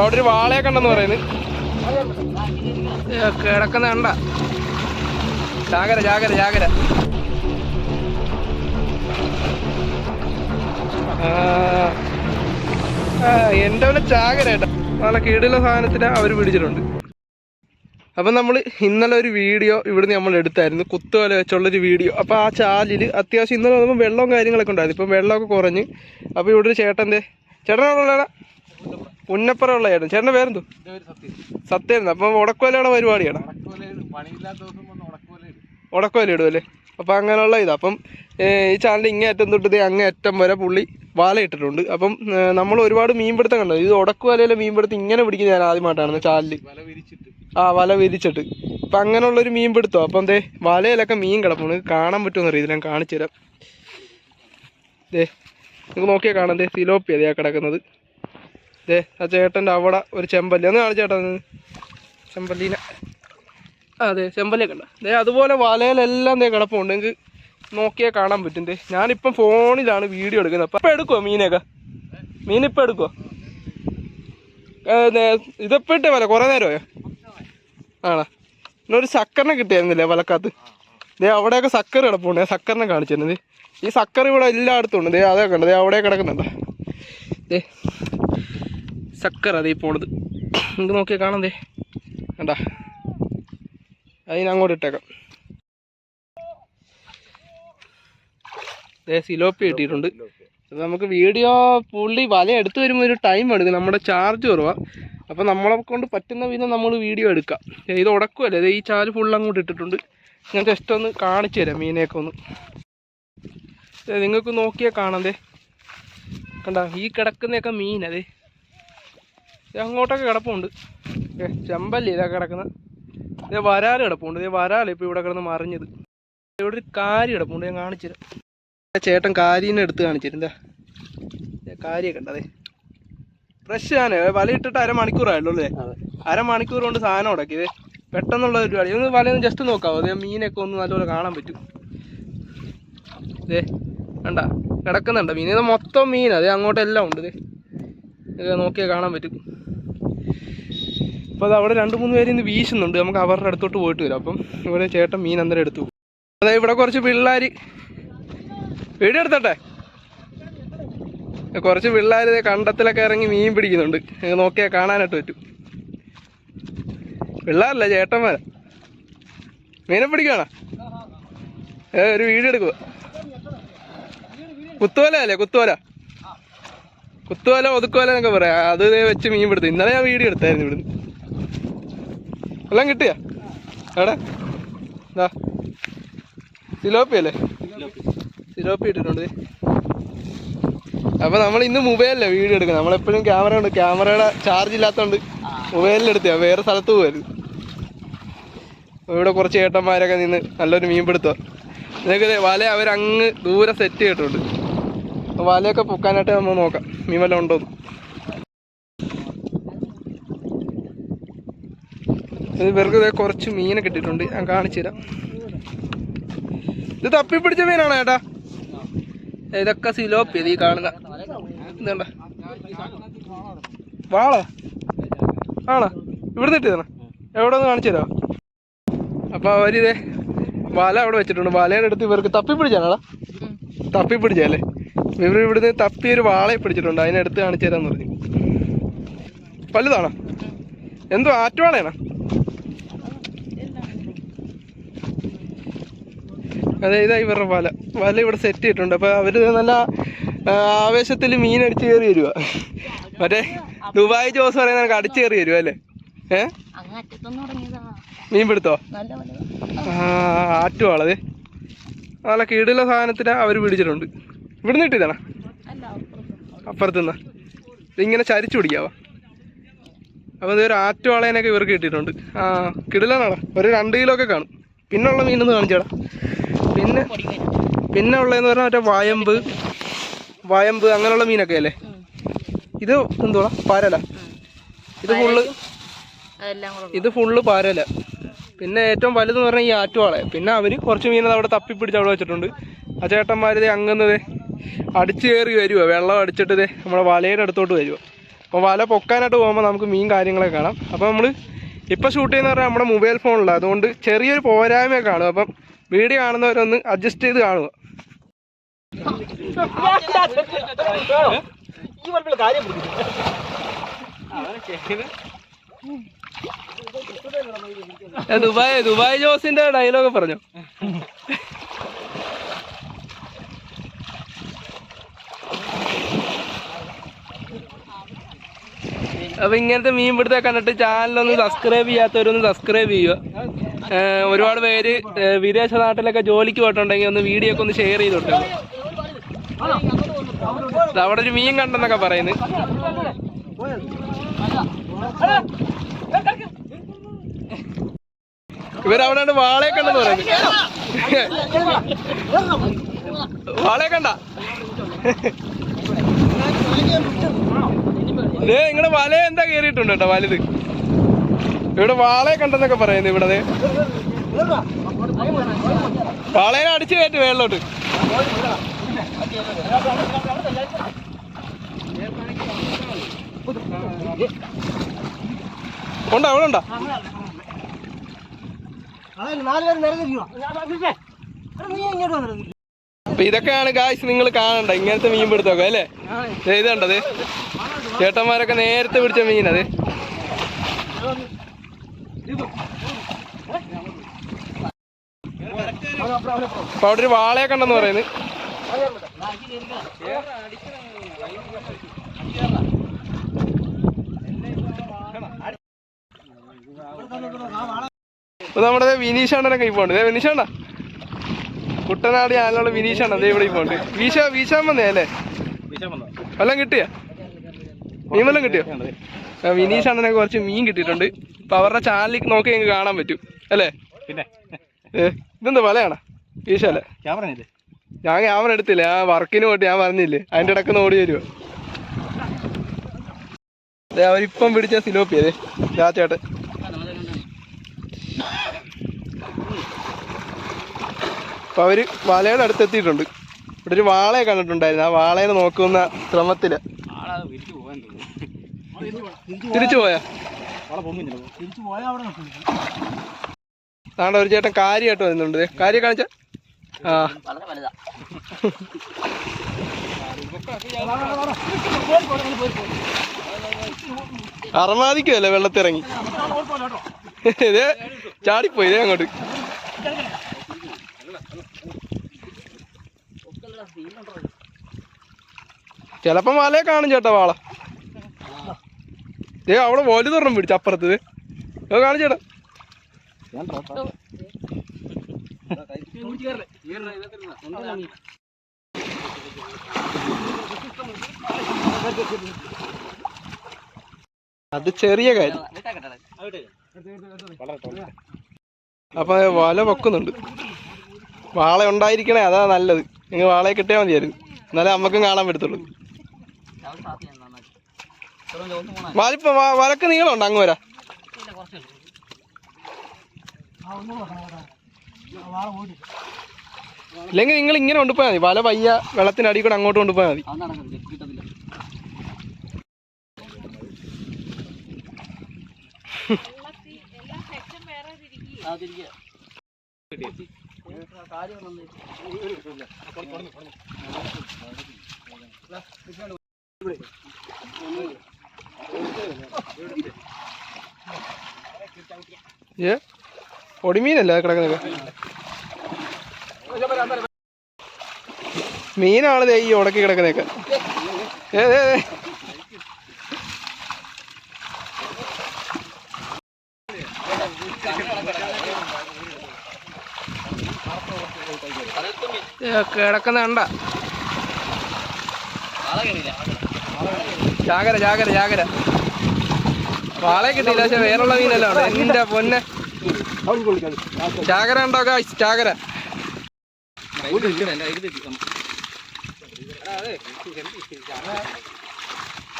അപ്പൊ അവിടെ ഒരു വാളയെ കണ്ടെന്ന് പറയുന്നത് കിടക്കുന്ന കണ്ട. ജാഗര ജാഗര ജാഗര എന്റെ പോലെ ചാകര കേട്ടോ. നല്ല കീടുള്ള സാധനത്തിന് അവർ പിടിച്ചിട്ടുണ്ട്. അപ്പം നമ്മൾ ഇന്നലെ ഒരു വീഡിയോ ഇവിടുന്ന് നമ്മൾ എടുത്തായിരുന്നു. കുത്തുവല വെച്ചുള്ളൊരു വീഡിയോ. അപ്പോൾ ആ ചാലിൽ അത്യാവശ്യം ഇന്നലെ വന്നപ്പോൾ വെള്ളവും കാര്യങ്ങളൊക്കെ ഉണ്ടായിരുന്നു. ഇപ്പം വെള്ളമൊക്കെ കുറഞ്ഞ്. അപ്പോൾ ഇവിടെ ഒരു ചേട്ടന്റെ ചേട്ടനുള്ള ഉള്ള ചേട്ടൻ. ചേട്ടന്റെ പേരെന്തോ? സത്യം അപ്പം ഉടക്കോലയുടെ പരിപാടിയാണ്? ഉടക്കുവല ഇടും. അല്ലേ? അപ്പം അങ്ങനെയുള്ള ഇത്. അപ്പം ഈ ചാനൽ ഇങ്ങേ അറ്റം തൊട്ട് അങ്ങേ അറ്റം വരെ പുള്ളി വാലയിട്ടിട്ടുണ്ട് അപ്പം നമ്മൾ ഒരുപാട് മീൻപിടുത്തം കണ്ടു? ഇത് ഉടക്കുവലയിലെ മീൻപിടുത്തം ഇങ്ങനെ പിടിക്കുന്ന ഞാൻ ആദ്യമായിട്ടാണ് ചാനലിൽ ആ വല വിരിച്ചിട്ട്. അപ്പം അങ്ങനെയുള്ളൊരു മീൻ പിടുത്തോ അപ്പം ദേ വലയിലൊക്കെ മീൻ കിടപ്പുണ്ട്. കാണാൻ പറ്റുമെന്ന് അറിയില്ല ഞാൻ കാണിച്ചു തരാം ദേ നിങ്ങൾക്ക് നോക്കിയാൽ കാണാം. ദേ സിലോപ്പി അതെയാ കിടക്കുന്നത്. ദേ ആ ചേട്ടന്റെ അവിടെ ഒരു ചെമ്പല്ലി. ഒന്ന് കാണിച്ചേട്ടാ ചേട്ടൻ ചെമ്പല്ലീനെ. അതെ ചെമ്പല്ലിയൊക്കെ ഉണ്ട്. ദേ അതുപോലെ വലയിലെല്ലാം ദേ കിടപ്പുണ്ട്. നിങ്ങൾക്ക് നോക്കിയാൽ കാണാൻ പറ്റും. ദേ ഞാനിപ്പം ഫോണിലാണ് വീഡിയോ എടുക്കുന്നത്. അപ്പം ഇപ്പം എടുക്കുമോ മീനൊക്കെ? മീനിപ്പം എടുക്കുമോ ഇതെപ്പോൾ ഇട്ടേ വല കുറേ നേരമായോ? ആണോ? പിന്നെ ഒരു സക്കറിനെ കിട്ടിയായിരുന്നില്ലേ വലക്കാത്ത് ദേ അവിടെയൊക്കെ സക്കർ കിടപ്പുണ്ട്. സക്കറിനെ കാണിച്ചിരുന്നത്. ഈ സക്കർ ഇവിടെ എല്ലായിടത്തും ഉണ്ട്. ദേ അതൊക്കെ ഉണ്ട്. ദേ അവിടെ കിടക്കുന്നുണ്ടോ. ദേ സക്കർ അതേ പോണത് നിങ്ങൾക്ക് നോക്കിയാൽ കാണണ്ടേ അതിന് അങ്ങോട്ട് ഇട്ടേക്കാം. സിലോപ്പി കിട്ടിയിട്ടുണ്ട്. അപ്പോൾ നമുക്ക് വീഡിയോ പുള്ളി വല എടുത്ത് വരുമ്പോൾ ഒരു ടൈം എടുക്കും. നമ്മുടെ ചാർജ് കുറവാ. അപ്പോൾ നമ്മളെ കൊണ്ട് പറ്റുന്ന വിധം നമ്മൾ വീഡിയോ എടുക്കാം. ഇത് ഉടക്കുമല്ലേ ഈ ചാൽ ഫുൾ അങ്ങോട്ട് ഇട്ടിട്ടുണ്ട്. ഞാൻ ജസ്റ്റ് ഒന്ന് കാണിച്ചു തരാം മീനെയൊക്കെ ഒന്ന്. നിങ്ങൾക്ക് നോക്കിയാൽ കാണാം കണ്ട? ഈ കിടക്കുന്നതൊക്കെ മീൻ അതെ അങ്ങോട്ടൊക്കെ കിടപ്പുണ്ട്. ഏ ചെമ്പല്ലേ ഇതാ കിടക്കുന്നത് ഇത് വരാൽ കിടപ്പുണ്ട്. ഇത് വരാൽ ഇപ്പോൾ ഇവിടെ കിടന്ന് മറിഞ്ഞത്. ഇവിടെ ഒരു കാരി കിടപ്പുണ്ട്. ഞാൻ കാണിച്ചുതരാം ചേട്ടൻ കാരീനെ എടുത്ത് കാണിച്ചിരുന്നു കാര്യമൊക്കെ ഉണ്ടതേ ഫ്രഷ് ആണ് വലയിട്ടിട്ട് അരമണിക്കൂറായുള്ളൂ അല്ലേ? അരമണിക്കൂർ കൊണ്ട് സാധനം ഉടക്കിയത് പെട്ടെന്നുള്ള ഒരു പരിപാടി. ഒന്ന് വലയൊന്ന് ജസ്റ്റ് നോക്കാവോ? അതേ മീനൊക്കെ ഒന്ന് നല്ലപോലെ കാണാൻ പറ്റും. ദേ കണ്ട? കിടക്കുന്നുണ്ട് മീൻ. ഇത് മൊത്തം മീൻ അതെ അങ്ങോട്ടെല്ലാം ഉണ്ട്. ഇത് നോക്കിയാൽ കാണാൻ പറ്റും. അപ്പോൾ അവിടെ രണ്ട് മൂന്ന് പേര് ഇന്ന് വീശുന്നുണ്ട്. നമുക്ക് അവരുടെ അടുത്തോട്ട് പോയിട്ട് വരാം. അപ്പം ഇവിടെ ചേട്ടൻ മീൻ അന്നേരം എടുത്തു. അതെ ഇവിടെ കുറച്ച് പിള്ളേർ വീഡിയോ എടുത്തട്ടെ? കുറച്ച് പിള്ളേർ കണ്ടത്തിലൊക്കെ ഇറങ്ങി മീൻ പിടിക്കുന്നുണ്ട്. നോക്കിയാൽ കാണാനായിട്ട് പറ്റും. പിള്ളേരല്ല ചേട്ടന്മാരാ? മീനെ പിടിക്കണ ഏ ഒരു വീഡിയോ എടുക്കുക കുത്തുവല അല്ലേ? കുത്തുവല. കുത്തുവല ഒതുക്കുവല എന്നൊക്കെ പറയാം. അത് വെച്ച് മീൻ പിടുത്തു. ഇന്നലെ ഞാൻ വീഡിയോ എടുത്തായിരുന്നു ഇവിടുന്ന്. എല്ലാം കിട്ടിയ? എവിടെ? ദാ. സിലോപ്പി അല്ലേ സിലോപ്പി ഇട്ടിട്ടുണ്ട്. അപ്പൊ നമ്മൾ ഇന്ന് മൊബൈലല്ലേ വീഡിയോ എടുക്കുന്നത്. നമ്മളെപ്പോഴും ക്യാമറ ഉണ്ട്. ക്യാമറയുടെ ചാർജ് ഇല്ലാത്തതുകൊണ്ട് മൊബൈലിൽ എടുത്തിയാ വേറെ സ്ഥലത്ത് പോകരുത് ഇവിടെ കുറച്ച് ഏട്ടന്മാരൊക്കെ നിന്ന് നല്ലൊരു മീൻ പിടുത്തോ. നിങ്ങൾക്ക് വല അവരങ്ങ് ദൂരെ സെറ്റ് ചെയ്തിട്ടുണ്ട്. വലയൊക്കെ പൊക്കാനായിട്ട് നമ്മൾ നോക്കാം. മീൻ വല്ലതും ഉണ്ടോ ഇവർക്ക് കുറച്ച് മീനെ കിട്ടിയിട്ടുണ്ട് ഞാൻ കാണിച്ചു തരാം. ഇത് തപ്പി പിടിച്ച മീനാണോ ചേട്ടാ ഇതൊക്കെ സിലോപ്പി ഈ കാണുന്ന ഇതുണ്ട വാളോ? ആണോ? ഇവിടെ നിട്ടിതാണ് എവിടെ ഒന്ന് കാണിച്ചു തരാം അപ്പോൾ അവരിതേ വല അവിടെ വെച്ചിട്ടുണ്ട്. വലയുടെ അടുത്ത് ഇവർക്ക് തപ്പി പിടിച്ചാണോ തപ്പി പിടിച്ചല്ലേ ഇവർ ഇവിടുന്ന് തപ്പി ഒരു വാളയെ പിടിച്ചിട്ടുണ്ട്. അതിനടുത്ത് കാണിച്ചു തരാന്ന് പറഞ്ഞു. വലുതാണോ എന്തോ ആറ്റുവാളയാണോ? അതെ ഇതാ ഇവരുടെ വല. വല ഇവിടെ സെറ്റ് ചെയ്തിട്ടുണ്ട്. അപ്പോൾ അവർ നല്ല ആവേശത്തിൽ മീൻ അടിച്ചു കയറി വരുക. മറ്റേ ദുബായ് ജോസ് പറയുന്ന കണക്ക് അടിച്ച് കയറി വരുക അല്ലേ? ഏ? മീൻ പിടുത്തോ? ആറ്റുവാളത്. നല്ല കീടുള്ള സാധനത്തിന് അവർ പിടിച്ചിട്ടുണ്ട്. ഇവിടുന്ന് കിട്ടിയതാണോ? അപ്പുറത്ത് അപ്പുറത്തുനിന്ന്. ഇതിങ്ങനെ ചരിച്ചു പിടിക്കാവാ? അപ്പോൾ ഇതൊരു ആറ്റുവാളേനൊക്കെ ഇവർക്ക് കിട്ടിയിട്ടുണ്ട്. ആ കിടിലാണോ ഒരു രണ്ട് കിലോ ഒക്കെ കാണും. പിന്നുള്ള മീനൊന്ന് കാണിച്ചേടാ. പിന്നെ പിന്നെ ഉള്ളതെന്ന് പറഞ്ഞാൽ മറ്റേ വയമ്പ്. വയമ്പ് അങ്ങനെയുള്ള മീനൊക്കെ അല്ലേ? ഇത് എന്തുവാ? പാരല. ഇത് ഫുള്ള് ഇത് ഫുള്ള് പാരല. പിന്നെ ഏറ്റവും വലുതെന്ന് പറഞ്ഞാൽ ഈ ആറ്റുവാളെ. പിന്നെ അവർ കുറച്ച് മീനത് അവിടെ തപ്പിപ്പിടിച്ച് അവിടെ വെച്ചിട്ടുണ്ട്. ആ ചേട്ടന്മാർ ഇത് അങ്ങന്നത് അടിച്ചു കയറി വരുവോ. വെള്ളം അടിച്ചിട്ട് നമ്മുടെ വലയുടെ അടുത്തോട്ട് വരുവോ. അപ്പോൾ വല പൊക്കാനായിട്ട് പോകുമ്പോൾ നമുക്ക് മീൻ കാര്യങ്ങളൊക്കെ കാണാം. അപ്പോൾ നമ്മൾ ഇപ്പോൾ ഷൂട്ട് ചെയ്യുന്ന പറഞ്ഞാൽ നമ്മുടെ മൊബൈൽ ഫോണിലാണ് അതുകൊണ്ട് ചെറിയൊരു പോരായ്മയൊക്കെ കാണും. അപ്പം വീഡിയോ കാണുന്നവരൊന്ന് അഡ്ജസ്റ്റ് ചെയ്ത് കാണുക. ദുബായ് ദുബായ് ജോസിന്റെ ഡയലോഗ് പറഞ്ഞു? അപ്പൊ ഇങ്ങനത്തെ മീൻ പിടുത്തം കണ്ടിട്ട് ചാനലൊന്ന് സബ്സ്ക്രൈബ് ചെയ്യാത്തവരൊന്ന് സബ്സ്ക്രൈബ് ചെയ്യുക. ഒരുപാട് പേര് വിദേശ നാട്ടിലൊക്കെ ജോലിക്ക് പോയിട്ടുണ്ടെങ്കിൽ ഒന്ന് വീഡിയോ ഒക്കെ ഒന്ന് ഷെയർ ചെയ്തോട്ടെ ദാ അവിടെ ഒരു മീൻ കണ്ടെന്നൊക്കെ പറയുന്നത് ഇവരവിടെ വാളയെ കണ്ടെന്ന് പറയുന്നത്. വാളയെ കണ്ട നിങ്ങളുടെ വല എന്താ കേറിയിട്ടുണ്ട് കേട്ടോ വലുത്. ഇവിടെ വാളയെ കണ്ടെന്നൊക്കെ പറയുന്നു ഇവിടെ ദേ. വാളയെ അടിച്ചു കയറ്റി വേളിലോട്ട് ഉണ്ടോ? അവിടെ ഉണ്ടോ? അപ്പൊ ഇതൊക്കെയാണ് ഗായ്സ് നിങ്ങൾ കാണണ്ട ഇങ്ങനത്തെ മീൻ പിടുത്തൊക്കെ അല്ലേ? കണ്ടത് ചേട്ടന്മാരൊക്കെ നേരത്തെ പിടിച്ച മീനത് ഒരു വാളയെ കണ്ടെന്ന് പറയുന്നത്. നമ്മുടെ വിനീഷാണ്ടനെ കൈ പോണ്ട് വിനീഷാണ്ട കുട്ടനാട് ഞാനുള്ള വിനീഷാണ് അതേ ഇവിടെ പോണ്ട് വീശ വീശാൻ വന്നേ അല്ലേ? വല്ലതും കിട്ടിയ? മീൻ വല്ലതും കിട്ടിയോ? വിനീഷാണ്ടനെ കുറച്ച് മീൻ കിട്ടിയിട്ടുണ്ട്. അപ്പൊ അവരുടെ ചാനലിൽ നോക്കി നിങ്ങൾക്ക് കാണാൻ പറ്റും. അല്ലേ? പിന്നെ? ഇതെന്താ വലയാണോ വീശല്ലേ ക്യാമറ ഞാൻ ക്യാമറ എടുത്തില്ല. ആ വർക്കിന് പോയിട്ട് ഞാൻ പറഞ്ഞില്ലേ? അതിന്റെ ഇടയ്ക്ക് ഓടി വരുമോ അതെ അവരിപ്പം പിടിച്ച സിലോപ്പി അതെ ചാച്ചേട്ടൻ. അപ്പൊ അവർ വലയുടെ അടുത്തെത്തിയിട്ടുണ്ട് ഇവിടെ ഒരു വാളയെ കണ്ടിട്ടുണ്ടായിരുന്നു. ആ വാളയെ നോക്കുന്ന ശ്രമത്തിൽ. തിരിച്ചു പോയാ? താണ്ട ഒരു ചേട്ടൻ കാര്യമായിട്ട് വരുന്നുണ്ട് ദേ, കാര്യം കാണിച്ച? ആ. അറമാദിക്കുമല്ലേ വെള്ളത്തിറങ്ങി. ഇതേ ചാടിപ്പോയി ഇതേ അങ്ങോട്ട്. ചിലപ്പോ മലയെ കാണും ചേട്ടാ വാള. ഏ അവിടെ വലുതൊരെണ്ണം പിടിച്ചു അപ്പുറത്ത് കാണിച്ചേടാ. അത് ചെറിയ കാര്യം. അപ്പൊ വല പൊക്കുന്നുണ്ട്. വാള ഉണ്ടായിരിക്കണേ അതാ നല്ലത്. നിങ്ങൾ വാളയെ കിട്ടിയാൽ മതിയായിരുന്നു. എന്നാലേ നമ്മക്കും കാണാൻ പറ്റത്തുള്ളൂ. വലിപ്പം വലക്ക് നീളമുണ്ട്? അങ്ങ് വരാ. ഇല്ലെങ്കിൽ നിങ്ങൾ ഇങ്ങനെ കൊണ്ടുപോയാൽ മതി. വല പയ്യ അടി കൂടെ അങ്ങോട്ട് കൊണ്ടുപോയാൽ മതി. ഏ? പൊടിമീനല്ല കിടക്കുന്നത്? മീനാണ് ഈ ഉടക്കി കിടക്കുന്നേക്ക് ഏതേ കിടക്കുന്ന കണ്ട. ജാഗര ജാഗര ജാഗര വാളെ കിട്ടിയില്ല പക്ഷെ വേറുള്ള മീനല്ല എന്റെ പൊന്നെ. ജാഗര ഉണ്ടോ ഗായ്സ് ചാകര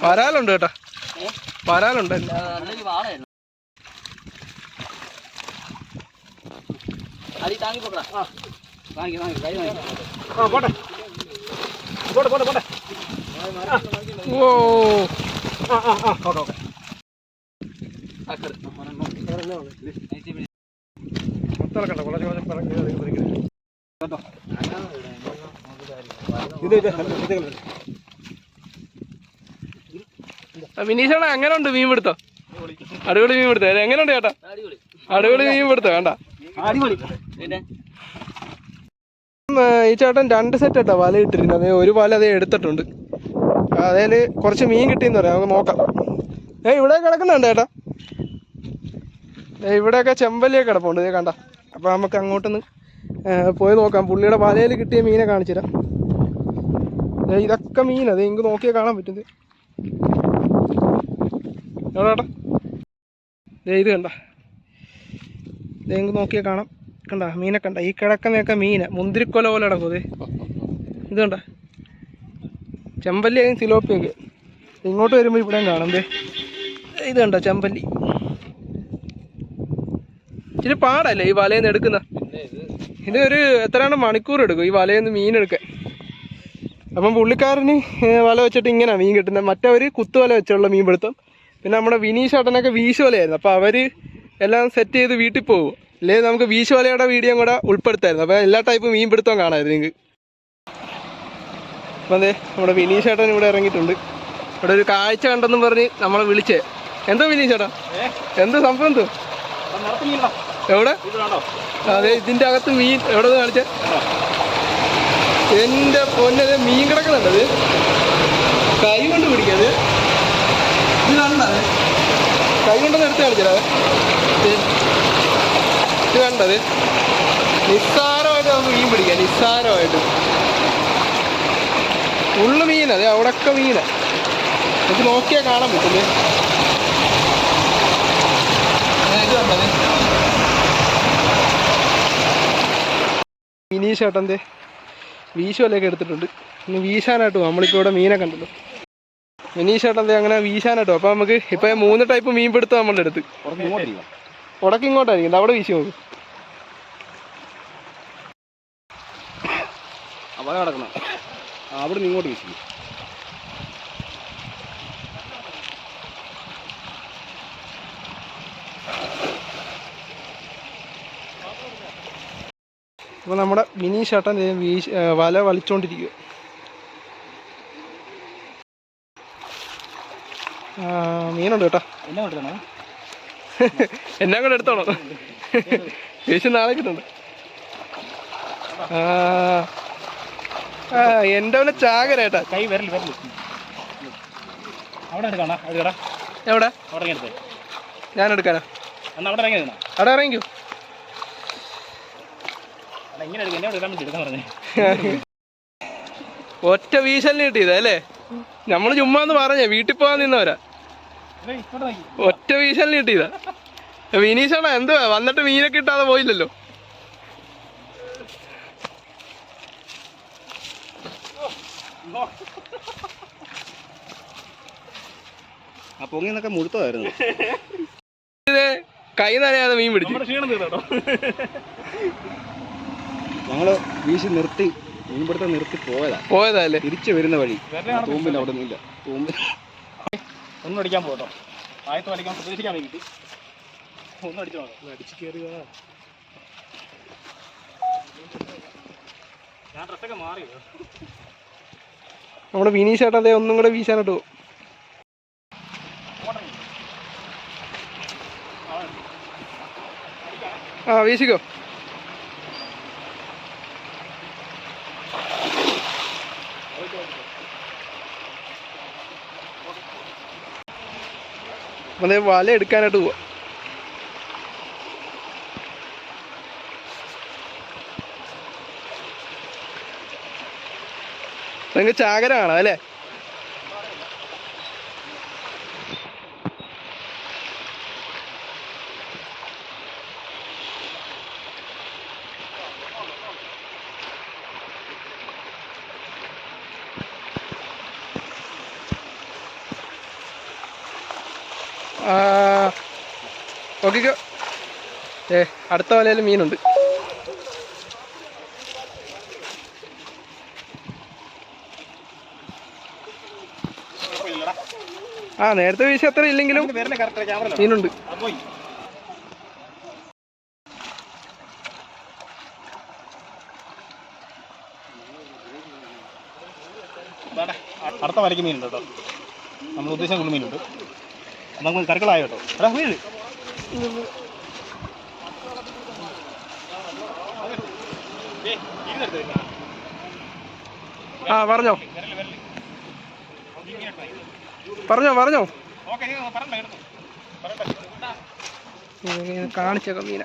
വരാലുണ്ട് കേട്ടോ. വരാലുണ്ട്. പോട്ടെ. പോട്ടെ പോട്ടെ പോട്ടെ അങ്ങനെ ഉണ്ട് മീൻ പിടുത്തോ? അടിപൊളി മീൻ പിടുത്തോ. എങ്ങനെ ഉണ്ട് ചേട്ടാ? അടിപൊളി മീൻ പിടുത്തോ വേണ്ട. ഈ ചേട്ടൻ രണ്ട് സെറ്റ് ഏട്ടാ വല ഇട്ടിരുന്നത്. ഒരു വല അതേ എടുത്തിട്ടുണ്ട്. അതേൽ കുറച്ച് മീൻ കിട്ടിയെന്ന് പറയാം. നമുക്ക് നോക്കാം. ഏ ഇവിടെ കിടക്കുന്നുണ്ട് ഇവിടെ ഇവിടെയൊക്കെ ചെമ്പല്ലിയൊക്കെ കിടപ്പുണ്ട്. ഇതേ കണ്ട. അപ്പോൾ നമുക്ക് അങ്ങോട്ടൊന്ന് പോയി നോക്കാം. പുള്ളിയുടെ വലയിൽ കിട്ടിയ മീനെ കാണിച്ചു തരാം ഇതൊക്കെ മീൻ അത് എനിക്ക് നോക്കിയാൽ കാണാൻ പറ്റുന്നത് എവിടെട്ടാ ഇത് കണ്ട. എനിക്ക് നോക്കിയാൽ കാണാം. കണ്ട മീനെ കണ്ട. ഈ കിടക്കുന്നതൊക്കെ മീന. മുന്തിരിക്കൊല പോലെ കിടക്കും ഇത്. ഇത് കണ്ട. ചെമ്പല്ലി സിലോപ്പിയൊക്കെ ഇങ്ങോട്ട് വരുമ്പോൾ ഇവിടെയും കാണും. ഇത് കണ്ടോ ചെമ്പല്ലി? ഇച്ചിരി പാടല്ലേ ഈ വലയിൽ നിന്ന് എടുക്കുന്ന? ഇത് ഒരു എത്രയാണ് മണിക്കൂർ എടുക്കും ഈ വലയിൽ നിന്ന് മീൻ എടുക്കാൻ. അപ്പം പുള്ളിക്കാരന് വല വെച്ചിട്ട് ഇങ്ങനെ മീൻ കിട്ടുന്നത്. മറ്റവർ കുത്തുവല വെച്ചുള്ള മീൻ പിടുത്തം. പിന്നെ നമ്മുടെ വിനീഷ് ഏട്ടനൊക്കെ വീശുവലയായിരുന്നു അപ്പോൾ അവർ എല്ലാം സെറ്റ് ചെയ്ത് വീട്ടിൽ പോകും അല്ലെങ്കിൽ നമുക്ക് വീശുവലയുടെ വീഡിയോ കൂടെ ഉൾപ്പെടുത്തായിരുന്നു. അപ്പോൾ എല്ലാ ടൈപ്പ് മീൻ പിടുത്തവും കാണാമായിരുന്നു നിങ്ങൾക്ക്. അപ്പം അതെ നമ്മുടെ വിനീഷ് ചേട്ടൻ ഇവിടെ ഇറങ്ങിയിട്ടുണ്ട്. ഇവിടെ ഒരു കാഴ്ച കണ്ടെന്ന് പറഞ്ഞ് നമ്മളെ വിളിച്ചേ. എന്തോ വിനീഷ് ചേട്ടാ? എന്ത് സംഭവം എന്തോ? എവിടെ? അതെ ഇതിന്റെ അകത്ത് മീൻ എവിടെ നിന്ന് കാണിച്ചേ? എന്റെ പൊന്നത് മീൻ കിടക്കുന്നുണ്ടത് കൈ കൊണ്ട് പിടിക്കത് ഇത് കൈ കൊണ്ടൊന്ന് എടുത്ത് കാണിച്ചത് ഇത് കണ്ടത് നിസ്സാരമായിട്ട് നമുക്ക് മീൻ പിടിക്കാം നിസ്സാരമായിട്ട്. ഉള്ളു മീൻ അതെ അവിടെയൊക്കെ മീനാ. നമുക്ക് നോക്കിയാൽ കാണാൻ പറ്റില്ലേ മിനി ഏട്ടന്റെ വീശുവലയൊക്കെ എടുത്തിട്ടുണ്ട്. ഇനി വീശാനായിട്ട് നമ്മളിപ്പോൾ ഇവിടെ മീനെ കണ്ടല്ലോ. മിനി ഏട്ടന്റെ അങ്ങനെ വീശാനായിട്ട് അപ്പോൾ നമുക്ക് ഇപ്പോൾ മൂന്ന് ടൈപ്പ് മീൻ പിടുത്തം നമ്മളുടെ അടുത്ത്. ഉടക്കി ഇങ്ങോട്ടായിരിക്കും. അവിടെ വീശി നോക്കും. വല കിടക്കണം അവിടെ നിന്ന് ഇങ്ങോട്ട് വീശിക്കും അപ്പോൾ നമ്മുടെ മിനി ഷട്ടൻ വീശ് വല വലിച്ചുകൊണ്ടിരിക്കുക മീനുണ്ട് കേട്ടോ. എന്നെ എന്നാ കൂടെ എടുത്തോളൂ. ചേച്ചി നാളെ കിട്ടുന്നുണ്ട്. ആ ആ എന്റെ അവനെ ചാകരേട്ടാ കൈ വരൽ വരൽ. അവിടെ എടുക്കണ അത് കട എവിടെ? അവിടെ എടുത്തേ ഞാൻ എടുക്കാനാ. എന്നാ അവിടെ ഇറങ്ങി അവിടെ ഇറങ്ങിക്കോ. എടുക്കാം എന്നെ എടുക്കാൻ വേണ്ടി എടുക്കാൻ പറഞ്ഞേ. ഒറ്റ വീശലിന് കിട്ടിയത് അല്ലേ? നമ്മൾ ചുമ്മാന്ന് പറഞ്ഞ വീട്ടിൽ പോവാൻ നിന്നവരാ. ഒറ്റ വീശലിന് കിട്ടിയതാ. വിനീഷാണോ എന്തുവാ? വന്നിട്ട് മീനൊക്കെ കിട്ടാതെ പോയില്ലല്ലോ. ആ പൊങ്ങിന്നൊക്കെ മുഴുത്തതായിരുന്നു. കൈ നനയാതെ മീൻ പിടിച്ചു. ഞങ്ങൾ വീശി നിർത്തി മീൻപിടുത്തം നിർത്തി പോയതാ. പോയതാ അല്ലേ തിരിച്ചു വരുന്ന വഴി. തൂമ്പിന് അവിടെ ഒന്നുമില്ല തൂമ്പിൽ. ഒന്നും അടിക്കാൻ പോട്ടോ ആയത്ത് വലിക്കാൻ പ്രതീക്ഷിക്കാൻ വേണ്ടി ഒന്നും അടിച്ചു നോക്കാം. അടിച്ച് കയറി ഞാൻ ഡ്രസ്സൊക്കെ മാറിയോ? നമ്മുടെ വിനീഷ് ഏട്ടാ ദേ ഒന്നും കൂടെ വീശാനായിട്ട് പോകും ആ വീശിക്കോ. അതേ വല എടുക്കാനായിട്ട് പോവാ. നിങ്ങൾക്ക് ചാകര കാണാം അല്ലേ? നോക്കിക്കോ. ഏ അടുത്ത വലയിൽ മീനുണ്ട്. ആ നേരത്തെ വീശി അത്ര ഇല്ലെങ്കിലും മീനുണ്ട്. അടുത്ത വരയ്ക്ക് മീനുണ്ട് കേട്ടോ. നമ്മൾ ഉദ്ദേശം കൊണ്ട് മീനുണ്ട്. നമുക്ക് കരക്കളായോ കേട്ടോ? എടാ വീട് ആ പറഞ്ഞോ. പറഞ്ഞോ പറഞ്ഞോ. കാണിച്ചൊക്കെ മീന.